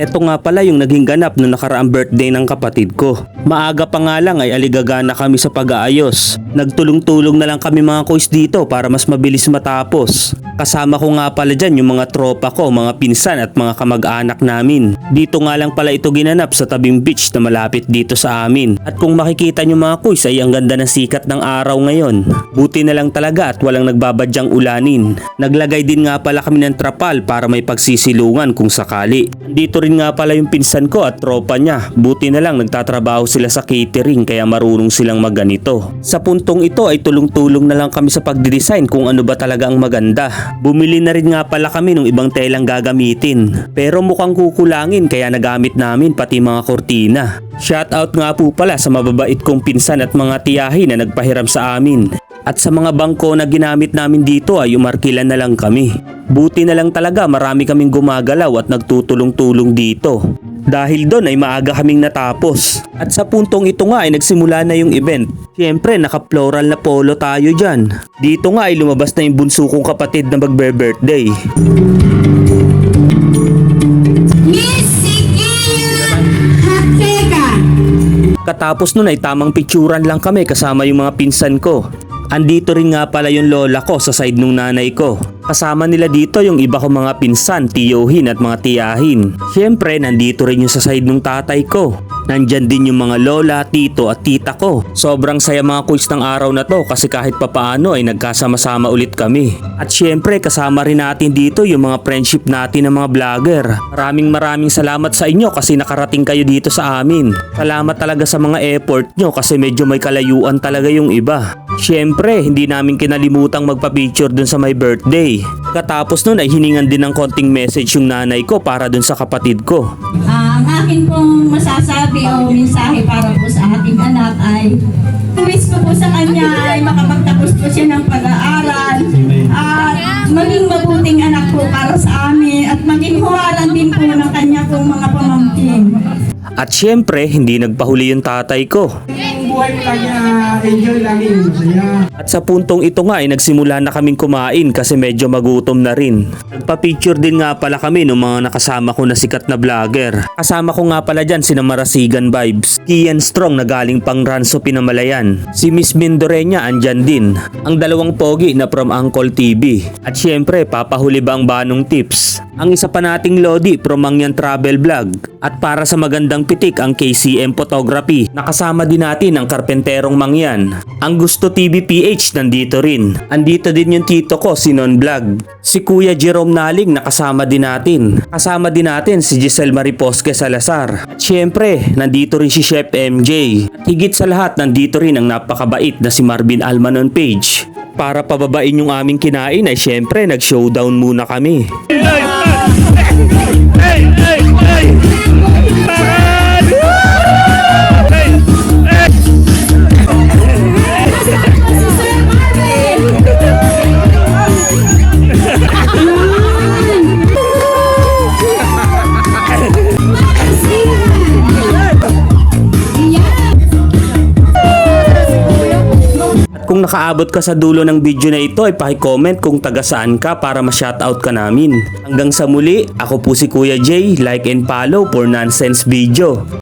Eto nga pala yung naging ganap no nakaraang birthday ng kapatid ko. Maaga pa nga lang ay aligagana kami sa pag-aayos. Nagtulong-tulong na lang kami mga kuys dito para mas mabilis matapos. Kasama ko nga pala dyan yung mga tropa ko, mga pinsan at mga kamag-anak namin. Dito nga lang pala ito ginanap sa tabing beach na malapit dito sa amin. At kung makikita nyo mga kuys ay ang ganda ng sikat ng araw ngayon. Buti na lang talaga at walang nagbabadyang ulanin. Naglagay din nga pala kami ng trapal para may pagsisilungan kung sakali. Dito rin nga pala yung pinsan ko at tropa niya. Buti na lang nagtatrabaho sila sa catering kaya marunong silang magganito. Sa puntong ito ay tulong-tulong na lang kami sa pagdidesign kung ano ba talaga ang maganda. Bumili na rin nga pala kami ng ibang telang gagamitin. Pero mukhang kukulangin kaya nagamit namin pati mga kortina. Shoutout nga po pala sa mababait kong pinsan at mga tiyahin na nagpahiram sa amin. At sa mga bangko na ginamit namin dito ay umarkilan na lang kami. Buti na lang talaga marami kaming gumagalaw at nagtutulong-tulong dito. Dahil doon ay maaga kaming natapos. At sa puntong ito nga ay nagsimula na yung event. Siyempre naka-floral na polo tayo dyan. Dito nga ay lumabas na yung bunso kong kapatid na magbe-birthday. Katapos nun ay tamang picturan lang kami kasama yung mga pinsan ko. Andito rin nga pala yung lola ko sa side nung nanay ko. Kasama nila dito yung iba kong mga pinsan, tiyohin at mga tiyahin. Siyempre, nandito rin yung sa side nung tatay ko. Nandyan din yung mga lola, tito at tita ko. Sobrang saya mga quiz ng araw na to kasi kahit papaano ay nagkasama-sama ulit kami. At syempre kasama rin natin dito yung mga friendship natin ng mga vlogger. Maraming maraming salamat sa inyo kasi nakarating kayo dito sa amin. Salamat talaga sa mga effort nyo kasi medyo may kalayuan talaga yung iba. Syempre, hindi namin kinalimutang magpa-picture dun sa my birthday. Katapos nun ay hiningan din ng konting message yung nanay ko para dun sa kapatid ko. Ah, ang akin pong masasabi o mensahe para po sa ating anak ay wish ko po sa kanya ay makapagtapos po siya ng pag-aaral at maging mabuting anak po para sa amin at maging huwaran din po ng kanya pong mga pamangkin. At syempre, hindi nagpahuli yung tatay ko. Buhay mo lagi na enjoy lagi, masaya. At sa puntong ito nga ay nagsimula na kaming kumain kasi medyo magutom na rin. Nagpa-picture din nga pala kami ng mga nakasama ko na sikat na vlogger. Kasama ko nga pala dyan si Marasigan Vibes, Kian Strong na galing pang Ranso Pinamalayan, si Miss Mindorenya andyan din, ang dalawang pogi na from Uncle TV. At syempre papahuli ba ang banong tips? Ang isa pa nating Lodi from Mangyan Travel Vlog. At para sa magandang pitik ang KCM Photography, nakasama din natin ang Karpenterong Mangyan. Ang Gusto TV PH nandito rin. Andito din yung tito ko, si Non Vlog. Si Kuya Jerome Naling nakasama din natin. Kasama din natin si Giselle Mariposque Salazar. At syempre, nandito rin si Chef MJ. At higit sa lahat, nandito rin ang napakabait na si Marvin Almanon Page. Para pababain yung aming kinain ay syempre nag-showdown muna kami. At kung nakaabot ka sa dulo ng video na ito ay paki-comment kung taga saan ka para ma-shoutout ka namin. Hanggang sa muli, ako po si Kuya Jay, like and follow for nonsense video.